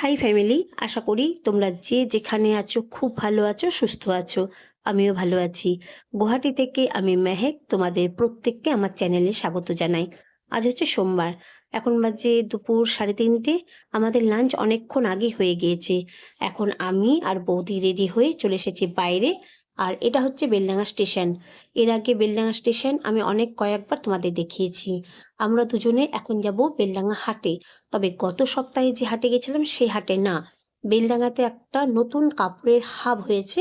High family আশা করি তোমরা যে যেখানে আছো, খুব ভালো আছো, সুস্থ আছো। আমিও ভালো আছি। গুয়াহাটি থেকে আমি মেহেক, তোমাদের প্রত্যেককে আমার চ্যানেলে স্বাগত জানাই। আজ হচ্ছে সোমবার। এখন বাজে দুপুর সাড়ে তিনটে। আমাদের লাঞ্চ অনেকক্ষণ আগে হয়ে গিয়েছে। এখন আমি আর বৌদি রেডি হয়ে চলে এসেছি বাইরে। আর এটা হচ্ছে বেলডাঙ্গা স্টেশন। এর আগে বেলডাঙ্গা স্টেশন আমি অনেক কয়েকবার তোমাদের দেখিয়েছি। আমরা দুজনে এখন যাব বেলডাঙ্গা হাটে। তবে গত সপ্তাহে যে হাটে গেছিলাম সেই হাটে না। বেলডাঙ্গাতে একটা নতুন কাপড়ের হাব হয়েছে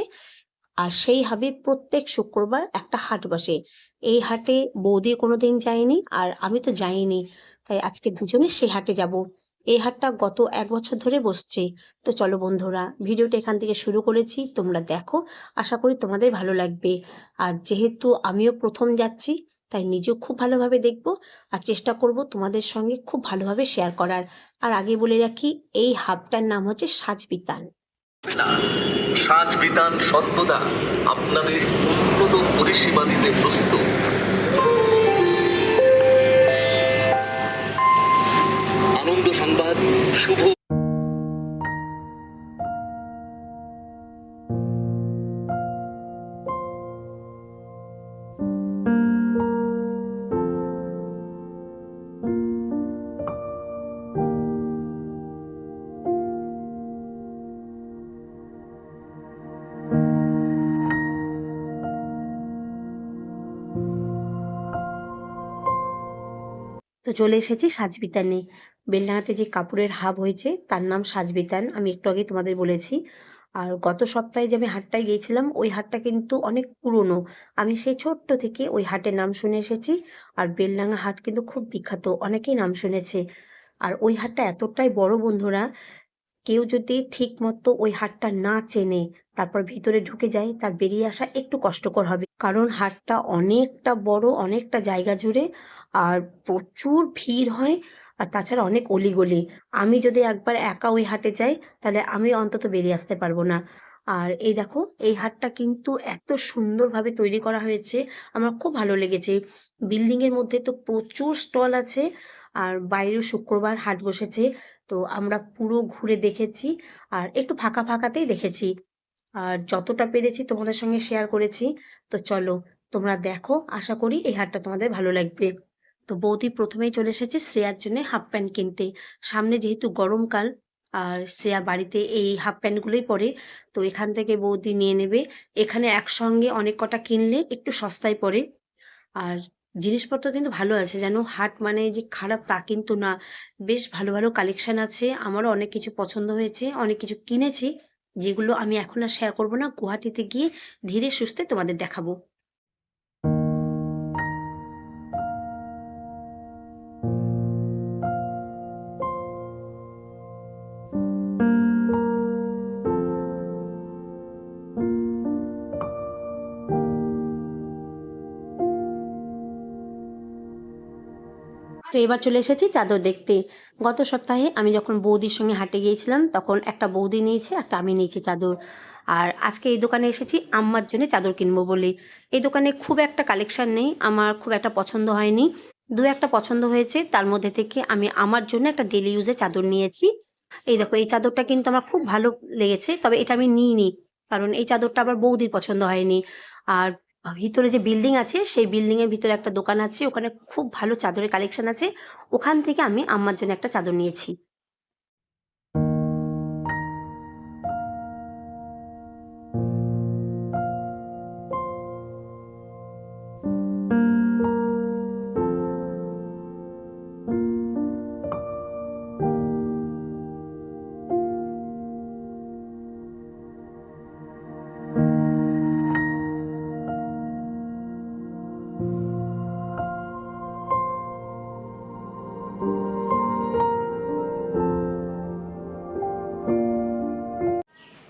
আর সেই হাবে প্রত্যেক শুক্রবার একটা হাট বসে। এই হাটে বৌদি কোনোদিন যায়নি আর আমি তো যাইনি। তাই আজকে দুজনে সেই হাটে যাব। এই হাটটা গত এক বছর ধরে বসছে। তো চলো বন্ধুরা, ভিডিওটা এখান থেকে শুরু করেছি। তোমরা দেখো, আশা করি তোমাদের ভালো লাগবে। আর যেহেতু আমিও প্রথম যাচ্ছি, তাই নিজেও খুব ভালোভাবে দেখব আর চেষ্টা করব তোমাদের সঙ্গে খুব ভালোভাবে শেয়ার করার। আর আগে বলে রাখি, এই হাবটার নাম হচ্ছে সাজবিতান। না সাজ বিধান সর্বদা আপনাদের উন্নত পরিষেবা দিতে প্রস্তুত। আনন্দ সংবাদ শুভ তো চলে এসেছি সাজবিতানে বেলডাঙাতে যে কাপড়ের হাব হয়েছে, তার নাম সাজবিতান। আমি একটু আগে তোমাদের বলেছি। আর গত সপ্তাহে যে আমি হাটটায় গিয়েছিলাম, ওই হাটটা কিন্তু অনেক পুরনো। আমি সেই ছোট্ট থেকে ওই হাটের নাম শুনে এসেছি। আর বেলডাঙা হাট কিন্তু খুব বিখ্যাত, অনেকেই নাম শুনেছে। আর ওই হাটটা এতটাই বড় বন্ধুরা কেউ যদি ঠিক মতো ওই হাটটা না চেনে, তারপর ভিতরে ঢুকে যায়, তার বেরিয়ে আসা একটু কষ্টকর হবে। কারণ হাটটা অনেকটা বড়, অনেকটা জায়গা জুড়ে আর প্রচুর ভিড় হয় আর তাছাড়া অনেক অলিগলি। আমি যদি একবার একা ওই হাটে যাই, তাহলে আমি অন্তত বেরিয়ে আসতে পারব না। আর এই দেখো, এই হাটটা কিন্তু এত সুন্দরভাবে তৈরি করা হয়েছে, আমার খুব ভালো লেগেছে। বিল্ডিং এর মধ্যে তো প্রচুর স্টল আছে আর বাইরেও শুক্রবার হাট বসেছে। তো আমরা পুরো ঘুরে দেখেছি আর একটু ফাঁকা ফাঁকাতেই দেখেছি। আর যতটা পেরেছি তোমাদের সঙ্গে শেয়ার করেছি। তো চলো তোমরা দেখো, আশা করি এই হাটটা তোমাদের ভালো লাগবে। তো বৌদি প্রথমেই চলে এসেছে শ্রেয়ার জন্য হাফ প্যান্ট কিনতে। সামনে যেহেতু গরমকাল আর শ্রেয়া বাড়িতে এই হাফ প্যান্টগুলোই পরে, তো এখান থেকে বৌদি নিয়ে নেবে। এখানে একসঙ্গে অনেক কটা কিনলে একটু সস্তায় পড়ে। আর জিনিসপত্র কিন্তু ভালো আছে, যেন হাট মানে যে খারাপ তা কিন্তু না। বেশ ভালো ভালো কালেকশান আছে, আমারও অনেক কিছু পছন্দ হয়েছে, অনেক কিছু কিনেছি, যেগুলো আমি এখন আর শেয়ার করব না। গুয়াহাটিতে গিয়ে ধীরে সুস্থে তোমাদের দেখাবো। তো এবার চলে এসেছি চাদর দেখতে। গত সপ্তাহে আমি যখন বৌদির সঙ্গে হাটে গিয়েছিলাম, তখন একটা বৌদি নিয়েছে, একটা আমি নিয়েছি চাদর। আর আজকে এই দোকানে এসেছি আম্মার জন্য চাদর কিনবো বলে। এই দোকানে খুব একটা কালেকশান নেই, আমার খুব একটা পছন্দ হয়নি। দু একটা পছন্দ হয়েছে, তার মধ্যে থেকে আমি আমার জন্য একটা ডেলি ইউজের চাদর নিয়েছি। এই দেখো, এই চাদরটা কিন্তু আমার খুব ভালো লেগেছে, তবে এটা আমি নিইনি, কারণ এই চাদরটা আবার বৌদির পছন্দ হয়নি। আর ভিতরে যে বিল্ডিং আছে, সেই বিল্ডিংয়ের ভিতরে একটা দোকান আছে, ওখানে খুব ভালো চাদরের কালেকশন আছে। ওখান থেকে আমি আমার জন্য একটা চাদর নিয়েছি।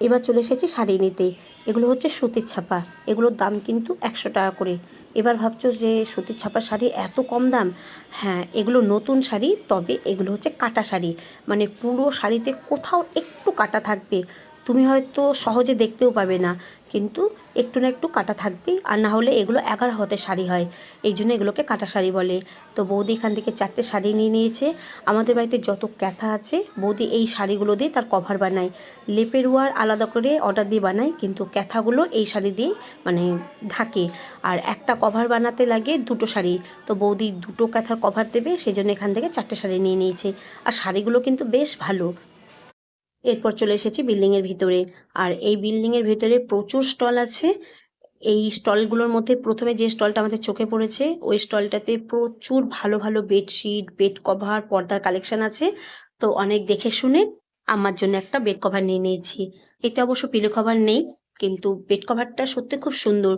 এবার চলে এসেছি শাড়ি নিতে। এগুলো হচ্ছে সুতির ছাপা। এগুলোর দাম কিন্তু একশো টাকা করে। এবার ভাবছ যে সুতির ছাপা শাড়ি এত কম দাম? হ্যাঁ এগুলো নতুন শাড়ি, তবে এগুলো হচ্ছে কাটা শাড়ি। মানে পুরো শাড়িতে কোথাও একটু কাটা থাকবে। তুমি হয়তো সহজে দেখতেও পাবে না, কিন্তু একটু না একটু কাটা থাকবেই, আর না হলে এগুলো এগারো হাতের শাড়ি হয়, এই জন্য এগুলোকে কাটা শাড়ি বলে। তো বৌদি এখান থেকে চারটে শাড়ি নিয়ে নিয়েছে। আমাদের বাড়িতে যত ক্যাথা আছে, বৌদি এই শাড়িগুলো দিয়ে তার কভার বানায়। লেপের ওয়ার আলাদা করে অর্ডার দিয়ে বানায়, কিন্তু ক্যাথাগুলো এই শাড়ি দিয়েই মানে ঢাকে। আর একটা কভার বানাতে লাগে দুটো শাড়ি। তো বৌদি দুটো ক্যাথার কভার দেবে, সেই জন্য এখান থেকে চারটে শাড়ি নিয়ে নিয়েছে। আর শাড়িগুলো কিন্তু বেশ ভালো এরপর চলে এসেছি বিল্ডিংয়ের ভিতরে। আর এই বিল্ডিংয়ের ভিতরে প্রচুর স্টল আছে। এই স্টলগুলোর মধ্যে প্রথমে যে স্টলটা আমাদের চোখে পড়েছে, ওই স্টলটাতে প্রচুর ভালো ভালো বেডশিট, বেড কভার, পর্দার কালেকশন আছে। তো অনেক দেখে শুনে আমার জন্য একটা বেড কভার নিয়ে নিয়েছি। এতে অবশ্য পিলো কভার নেই, কিন্তু বেড কভারটা সত্যি খুব সুন্দর।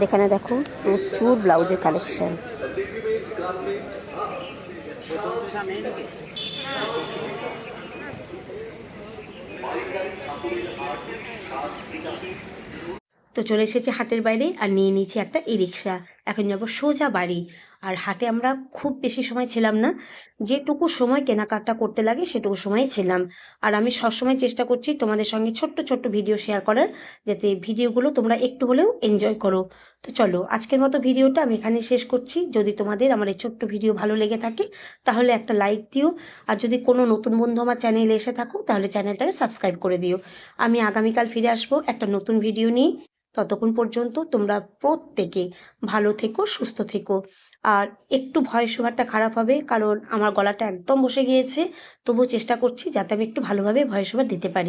আর এখানে দেখো প্রচুর ব্লাউজের কালেকশন। তো চলে এসেছে হাটের বাইরে আর নিয়ে নিয়েছি একটা ই রিক্সা এখন যাব সোজা বাড়ি। আর হাটে আমরা খুব বেশি সময় ছিলাম না। যেটুকু সময় কেনাকাটা করতে লাগে সেটুকু সময় ছিলাম। আর আমি সবসময় চেষ্টা করছি তোমাদের সঙ্গে ছোট্ট ছোট্ট ভিডিও শেয়ার করার, যাতে ভিডিওগুলো তোমরা একটু হলেও এনজয় করো। তো চলো, আজকের মতো ভিডিওটা আমি এখানে শেষ করছি। যদি তোমাদের আমার এই ছোট্ট ভিডিও ভালো লেগে থাকে, তাহলে একটা লাইক দিও। আর যদি কোনো নতুন বন্ধু আমার চ্যানেলে এসে থাকো, তাহলে চ্যানেলটাকে সাবস্ক্রাইব করে দিও। আমি আগামীকাল ফিরে আসব একটা নতুন ভিডিও নিয়ে। ততক্ষণ পর্যন্ত তোমরা প্রত্যেকে ভালো থেকো, সুস্থ থেকো। আর একটু ভয়েস ওভারটা খারাপ হবে, কারণ আমার গলাটা একদম বসে গিয়েছে। তবুও চেষ্টা করছি যাতে আমি একটু ভালোভাবে ভয়েস ওভার দিতে পারি।